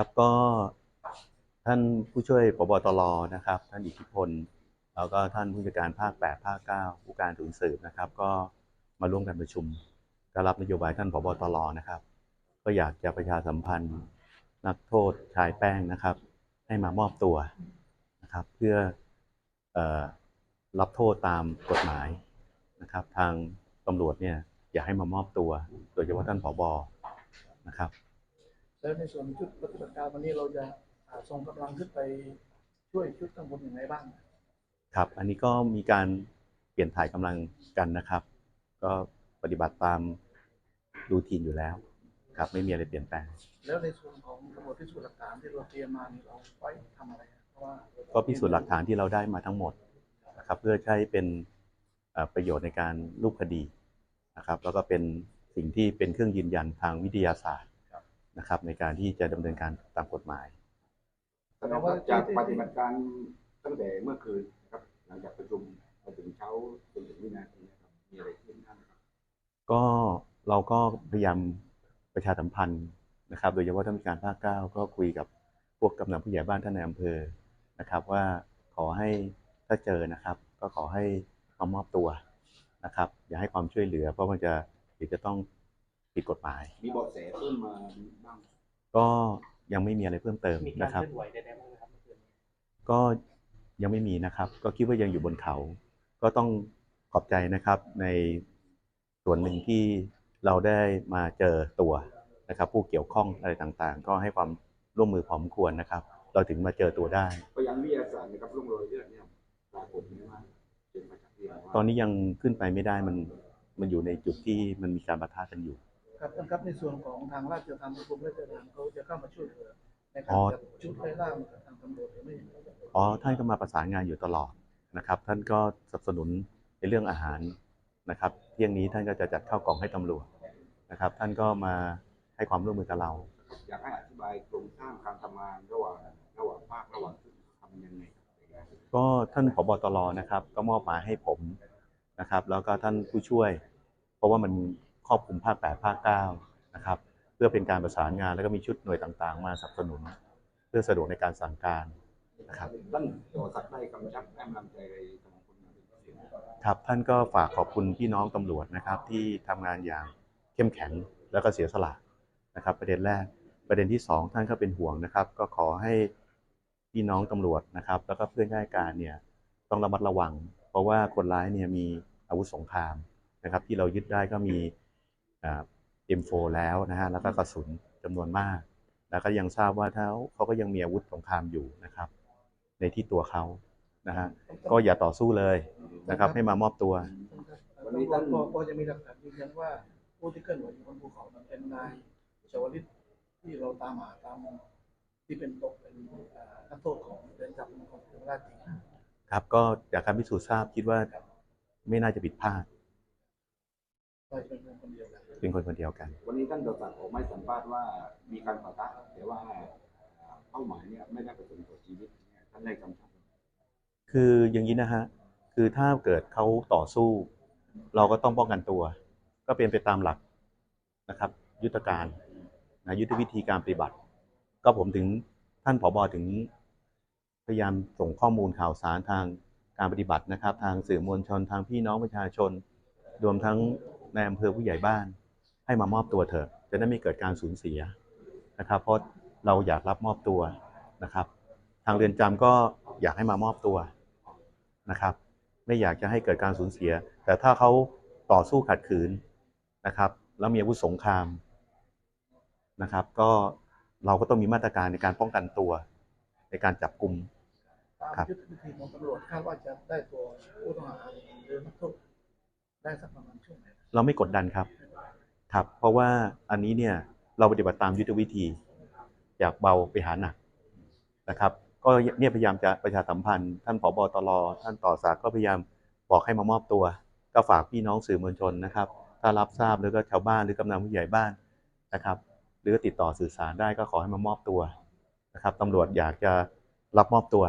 ครับก็ท่านผู้ช่วยพบตรนะครับ ท่านอิทธิพล แล้วก็ท่านผู้จัดการภาค 8 ภาค 9 ผู้การศูนย์สืบนะครับ ก็มาร่วมกันประชุมก็รับนโยบายท่านพบตรนะครับ ก็อยากจะประชาสัมพันธ์ นักโทษชายแป้งนะครับ ให้มามอบตัวนะครับ เพื่ออรับโทษตามกฎหมายนะครับ ทางตำรวจเนี่ยอยากให้มามอบตัว โดยเฉพาะท่านผบนะครับ แล้วในส่วนชุดปฏิบัติการวันนี้เราจะอ่าส่งกำลังขึ้นไปช่วยชุดข้างบนอย่างไรบ้าง ครับ อันนี้ก็มีการเปลี่ยนถ่ายกำลังกันนะครับ ก็ปฏิบัติตามรูทีนอยู่แล้ว ครับไม่มีอะไรเปลี่ยนแปลง แล้วในส่วนของตำรวจพิสูจน์หลักฐานที่เราเตรียมมานี่เราไว้ทำอะไรครับเพราะว่าก็พิสูจน์หลักฐานที่เราได้มาทั้งหมดนะครับเพื่อใช้เป็นเอ่อประโยชน์ในการรูปคดีนะครับ แล้วก็เป็นสิ่งที่เป็นเครื่องยืนยันทางวิทยาศาสตร์ นะครับ ในการที่จะดำเนินการตามกฎหมายแสดงว่าจากปฏิบัติการตั้งแต่เมื่อคืนนะครับหลังจากประชุมมาถึงเช้าจนถึงวินาทีนะครับมีอะไรขึ้นบ้างครับก็เราก็พยายามประชาสัมพันธ์นะครับ โดยเฉพาะท่านผู้การภาคเก้าก็คุยกับพวกกำนันผู้ใหญ่บ้านท่านในอำเภอนะครับ ว่าขอให้ถ้าเจอนะครับ ก็ขอให้มามอบตัวนะครับ อย่าให้ความช่วยเหลือ เพราะมันจะเดี๋ยวจะต้อง ผิดกฎหมาย มีเบาะแสเพิ่มมาบ้างก็ยังไม่มีอะไรเพิ่มเติมมีการนะครับ เคลื่อนไหวใดๆบ้างไหมครับเมื่อคืนนี้ก็ยังไม่มีนะครับ ก็คิดว่ายังอยู่บนเขา ก็ต้องขอบใจนะครับในส่วนหนึ่งที่เราได้มาเจอตัวนะครับ ผู้เกี่ยวข้องอะไรต่างๆ ก็ให้ความร่วมมือพร้อมควรนะครับ เราถึงมาเจอตัวได้ พยานวิทยาศาสตร์นะครับร่องรอยเลือดเนี่ยปรากฏไหมว่าเป็นมาจากที่ไหนว่าตอนนี้ยังขึ้นไปไม่ได้มันมันอยู่ในจุดที่มันมีการปะทะกันอยู่ ครับท่านครับในส่วนของทางราชทัณฑ์กรมราชทัณฑ์เขาจะเข้ามาช่วยเหลือในกาอ๋รอจัดชุดไล่ล่ามากับทางตำรวจหรือไม่อ๋อท่านก็มาประสานงานอยู่ตลอดนะครับ ท่านก็สนับสนุนในเรื่องอาหารนะครับเที่ยงนี้ท่านก็จะจัดข้าวกล่องให้ตำรวจนะครับ ท่านก็มาให้ความร่วมมือกับเรา อยากให้อธิบายโครงสร้างการทำงานระหว่างระหว่างภาคระหว่างชุดทำยังไงครับก็ท่านผบตรนะครับ ก็มอบหมายให้ผมนะครับ แล้วก็ท่านผู้ช่วย เพราะว่ามัน ครอบคลุมภาค 8 ภาค 9 นะครับ เพื่อเป็นการประสานงานแล้วก็มีชุดหน่วยต่างๆ มาสนับสนุน เพื่อสะดวกในการสั่งการนะครับท่านต่อสักดิ์ได้กำชับแอมลำใจอะไรทางคนงานเป็นเสียงครับท่านก็ฝากขอบคุณพี่น้องตำรวจนะครับที่ทำงานอย่างเข้มแข็งแล้วก็เสียสละนะครับ ประเด็นแรกประเด็นที่สองท่านก็เป็นห่วงนะครับ ก็ขอให้พี่น้องตำรวจนะครับ แล้วก็เพื่อนข้าราชการเนี่ยต้องระมัดระวัง เพราะว่าคนร้ายเนี่ยมีอาวุธสงครามนะครับ ที่เรายึดได้ก็มี อ่า M4 แล้วนะฮะแล้วก็กระสุนจำนวนมาก แล้วก็ยังทราบว่าเขาเขาก็ยังมีอาวุธสงครามอยู่นะครับ ในที่ตัวเขานะฮะก็อย่าต่อสู้เลยนะครับ ให้มามอบตัววันนี้ท่านก็ก็จะมีหลักฐานยืนยันว่าผู้ที่เคลื่อนไหวอยู่บนภูเขานั้นเป็นนายชวลิตที่เราตามหาตามที่เป็นตกเป็นอ่านักโทษของเรือนจำของเมืองราชจริงครับก็จากการพิสูจน์ทราบคิดว่าไม่น่าจะผิดพลาด ก็จะเป็นคนเดียวกัน เป็นคนคนเดียวกัน วันนี้ท่านต่อสักดิ์ออกมาให้สัมภาษณ์ว่ามีการปะทะแต่ว่าเป้าหมายเนี่ยไม่ได้ประสงค์ต่อชีวิตเนี่ยท่านได้กำชับคืออย่างนี้นะฮะคือถ้าเกิดเขาต่อสู้ เราก็ต้องป้องกันตัว ก็เป็นไปตามหลักนะครับ ยุทธการนะยุทธวิธีการปฏิบัติ ก็ผมถึงท่านผบถึงพยายามส่งข้อมูลข่าวสารทางการปฏิบัตินะครับ ทางสื่อมวลชนทางพี่น้องประชาชนรวมทั้ง ในอำเภอผู้ใหญ่บ้าน ให้มามอบตัวเถอะ จะได้ไม่เกิดการสูญเสียนะครับ เพราะเราอยากรับมอบตัวนะครับ ทางเรือนจำก็อยากให้มามอบตัวนะครับ ไม่อยากจะให้เกิดการสูญเสีย แต่ถ้าเขาต่อสู้ขัดขืนนะครับ แล้วมีอาวุธสงครามนะครับ ก็เราก็ต้องมีมาตรการในการป้องกันตัว ในการจับกลุ่มตามครับยุทธวิธีของตำรวจคาดว่าจะได้ตัวผู้ต้องหาหรือนักโทษ ได้สักประมาณช่วงไหนเราไม่กดดันครับครับ เพราะว่าอันนี้เนี่ยเราปฏิบัติตามยุทธวิธีอยากเบาไปหาหนักนะครับ ก็เนี่ยพยายามจะประชาสัมพันธ์ ท่านผบตรท่านต่อสากก็พยายามบอกให้มามอบตัว ก็ฝากพี่น้องสื่อมวลชนนะครับ ถ้ารับทราบหรือก็ชาวบ้านหรือกำนันผู้ใหญ่บ้านนะครับ หรือติดต่อสื่อสารได้ก็ขอให้มามอบตัวนะครับตำรวจอยากจะรับมอบตัว